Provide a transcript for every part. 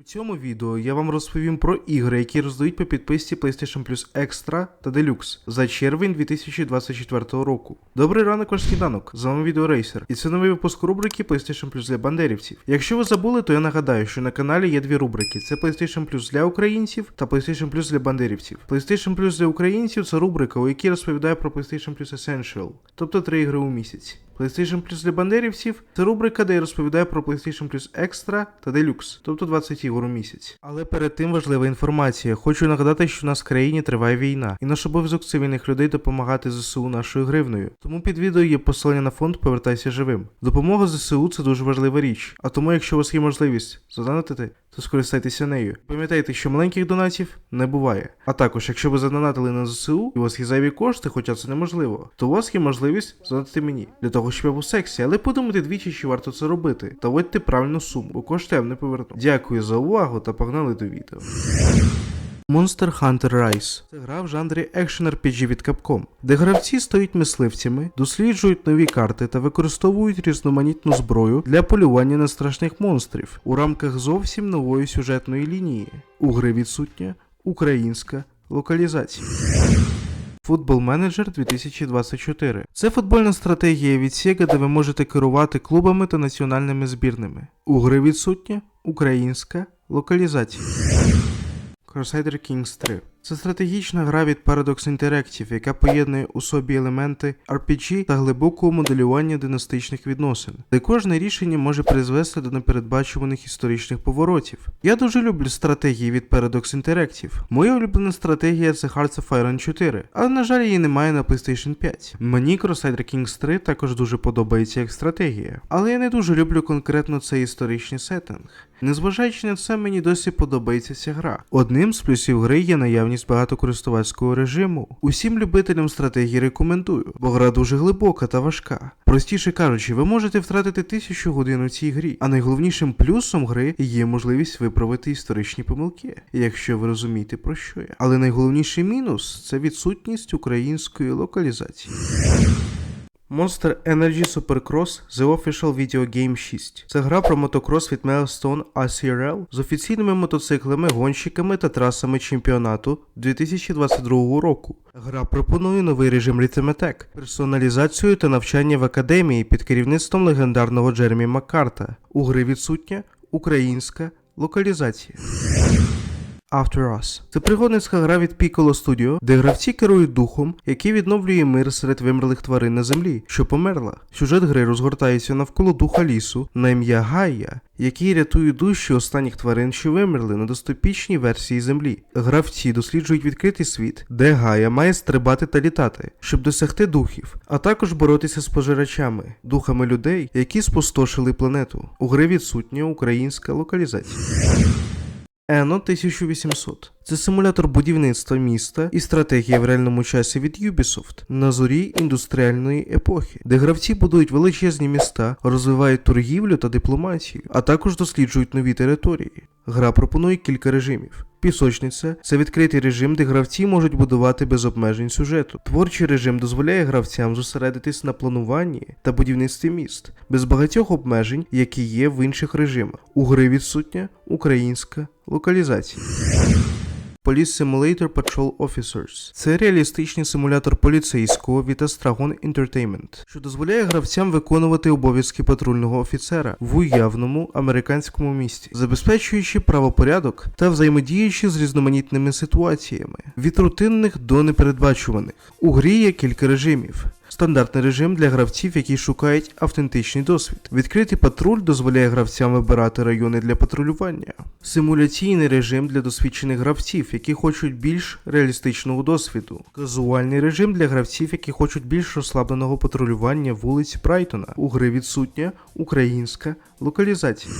У цьому відео я вам розповім про ігри, які роздають по підписці PlayStation Plus Extra та Deluxe за червень 2024 року. Добрий ранок, ваш сніданок. З вами відеорейсер. І це новий випуск рубрики PlayStation Plus для бандерівців. Якщо ви забули, то я нагадаю, що на каналі є дві рубрики: це PlayStation Plus для українців та PlayStation Plus для бандерівців. PlayStation Plus для українців це рубрика, у якій розповідає про PlayStation Plus Essential, тобто три ігри у місяць. PlayStation Plus для бандерівців це рубрика, де я розповідаю про PlayStation Plus Extra та Deluxe, тобто 20 ігор у місяць. Але перед тим важлива інформація. Хочу нагадати, що у нас в країні триває війна, і наш обов'язок цивільних людей допомагати ЗСУ нашою гривною. Тому під відео є посилання на фонд Повертайся живим. Допомога ЗСУ це дуже важлива річ. А тому, якщо у вас є можливість задонатити, то скористайтеся нею. Пам'ятайте, що маленьких донатів не буває. А також, якщо ви задонатили на ЗСУ і у вас є зайві кошти, хоча це неможливо, то у вас є можливість задонатити мені для того, щоб я був сексі, але подумайте двічі, чи варто це робити. Та вводьте правильну суму, бо кошти я вам не поверну. Дякую за увагу та погнали до відео. Monster Hunter Rise це гра в жанрі Action RPG від Capcom, де гравці стають мисливцями, досліджують нові карти та використовують різноманітну зброю для полювання на страшних монстрів у рамках зовсім нової сюжетної лінії. У гри відсутня українська локалізація. Футбол менеджер 2024. Це футбольна стратегія від Sega, де ви можете керувати клубами та національними збірними. У гри відсутня українська локалізація. Crusader Kings 3. Це стратегічна гра від Paradox Interactive, яка поєднує у собі елементи RPG та глибокого моделювання династичних відносин, де кожне рішення може призвести до непередбачуваних історичних поворотів. Я дуже люблю стратегії від Paradox Interactive. Моя улюблена стратегія це Hearts of Iron 4, але на жаль її немає на PlayStation 5. Мені Crusader Kings 3 також дуже подобається як стратегія, але я не дуже люблю конкретно цей історичний сеттинг. Незважаючи на це, мені досі подобається ця гра. Одним з плюсів гри є наявність багатокористувацького режиму. Усім любителям стратегії рекомендую, бо гра дуже глибока та важка. Простіше кажучи, ви можете втратити тисячу годин у цій грі, а найголовнішим плюсом гри є можливість виправити історичні помилки, якщо ви розумієте про що я. Але найголовніший мінус це відсутність української локалізації. Monster Energy Supercross The Official Video Game 6. Це гра про мотокрос від Milestone ACRL з офіційними мотоциклами, гонщиками та трасами чемпіонату 2022 року. Гра пропонує новий режим Rhythm Attack, персоналізацію та навчання в академії під керівництвом легендарного Джеремі Маккарта. У гри відсутня українська локалізація. After Us. Це пригодницька гра від Piccolo Studio, де гравці керують духом, який відновлює мир серед вимерлих тварин на землі, що померла. Сюжет гри розгортається навколо духа лісу на ім'я Гайя, який рятує душі останніх тварин, що вимерли на достопічній версії землі. Гравці досліджують відкритий світ, де Гая має стрибати та літати, щоб досягти духів, а також боротися з пожирачами, духами людей, які спустошили планету. У гри відсутня українська локалізація. Ено 1800. Це симулятор будівництва міста і стратегія в реальному часі від Ubisoft на зорі індустріальної епохи, де гравці будують величезні міста, розвивають торгівлю та дипломатію, а також досліджують нові території. Гра пропонує кілька режимів. Пісочниця це відкритий режим, де гравці можуть будувати без обмежень сюжету. Творчий режим дозволяє гравцям зосередитись на плануванні та будівництві міст, без багатьох обмежень, які є в інших режимах. У гри відсутня українська локалізація. Police Simulator Patrol Officers. Це реалістичний симулятор поліцейського від Astragon Entertainment, що дозволяє гравцям виконувати обов'язки патрульного офіцера в уявному американському місті, забезпечуючи правопорядок та взаємодіючи з різноманітними ситуаціями від рутинних до непередбачуваних. У грі є кілька режимів. Стандартний режим для гравців, які шукають автентичний досвід. Відкритий патруль дозволяє гравцям вибирати райони для патрулювання. Симуляційний режим для досвідчених гравців, які хочуть більш реалістичного досвіду. Казуальний режим для гравців, які хочуть більш розслабленого патрулювання вулиць Брайтона. У гри відсутня українська локалізація.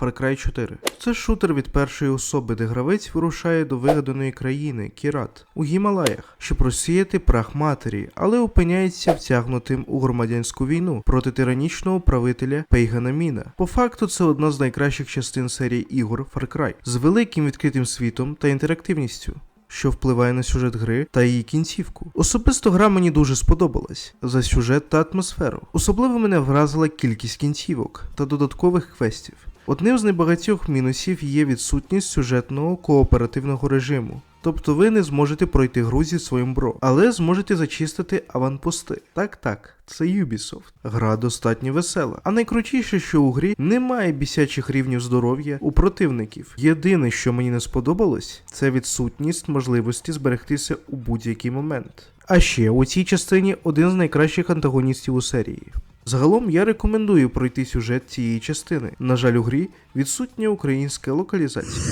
Far Cry 4. Це шутер від першої особи, де гравець вирушає до вигаданої країни Кірат у Гімалаях, щоб розсіяти прах матері, але опиняється втягнутим у громадянську війну проти тиранічного правителя Пейгана Міна. По факту, це одна з найкращих частин серії ігор Far Cry з великим відкритим світом та інтерактивністю. Що впливає на сюжет гри та її кінцівку. Особисто гра мені дуже сподобалась за сюжет та атмосферу. Особливо мене вразила кількість кінцівок та додаткових квестів. Одним з небагатьох мінусів є відсутність сюжетного кооперативного режиму. Тобто ви не зможете пройти гру зі своїм бро, але зможете зачистити аванпости. Так, так, це Ubisoft. Гра достатньо весела. А найкрутіше, що у грі немає бісячих рівнів здоров'я у противників. Єдине, що мені не сподобалось, це відсутність можливості зберегтися у будь-який момент. А ще у цій частині один з найкращих антагоністів у серії. Загалом я рекомендую пройти сюжет цієї частини. На жаль, у грі відсутня українська локалізація.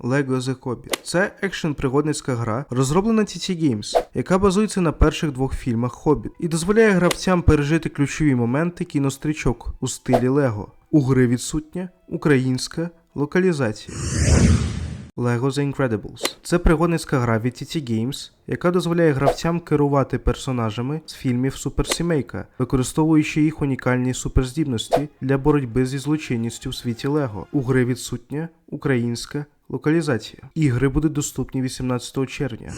Lego The Hobbit. Це екшн-пригодницька гра, розроблена TT Games, яка базується на перших двох фільмах Хобіт і дозволяє гравцям пережити ключові моменти кінострічок у стилі Лего. У гри відсутня українська локалізація. Lego The Incredibles. Це пригодницька гра від TT Games, яка дозволяє гравцям керувати персонажами з фільмів Суперсімейка, використовуючи їх унікальні суперздібності для боротьби зі злочинністю в світі Лего. У гри відсутня українська локалізація. Ігри будуть доступні 18 червня.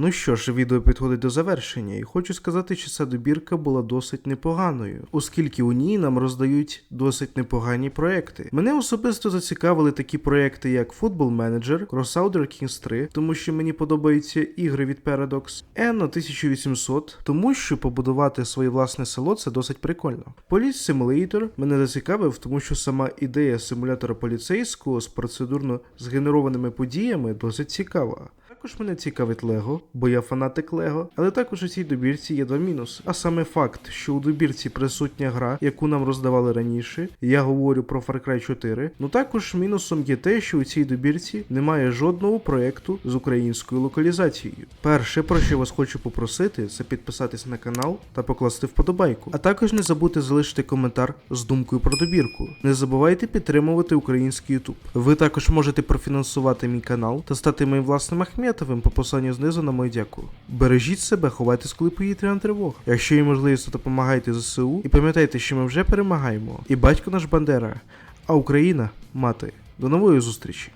Ну що ж, відео підходить до завершення, і хочу сказати, що ця добірка була досить непоганою, оскільки у ній нам роздають досить непогані проекти. Мене особисто зацікавили такі проекти, як Football Manager, Crossout Kings 3, тому що мені подобаються ігри від Paradox, N 1800, тому що побудувати своє власне село це досить прикольно. Police Simulator мене зацікавив, тому що сама ідея симулятора поліцейського з процедурно згенерованими подіями досить цікава. Також мене цікавить Лего, бо я фанатик Лего, але також у цій добірці є два мінуси. А саме факт, що у добірці присутня гра, яку нам роздавали раніше, я говорю про Far Cry 4. Ну також мінусом є те, що у цій добірці немає жодного проєкту з українською локалізацією. Перше, про що я вас хочу попросити, це підписатись на канал та покласти вподобайку. А також не забудьте залишити коментар з думкою про добірку. Не забувайте підтримувати український YouTube. Ви також можете профінансувати мій канал та стати моїм власним Ахметовим по посиланню знизу на мою дяку. Бережіть себе, ховайтесь, коли повітряна тривога. Якщо є можливість, то допомагайте ЗСУ і пам'ятайте, що ми вже перемагаємо. І батько наш Бандера, а Україна мати. До нової зустрічі!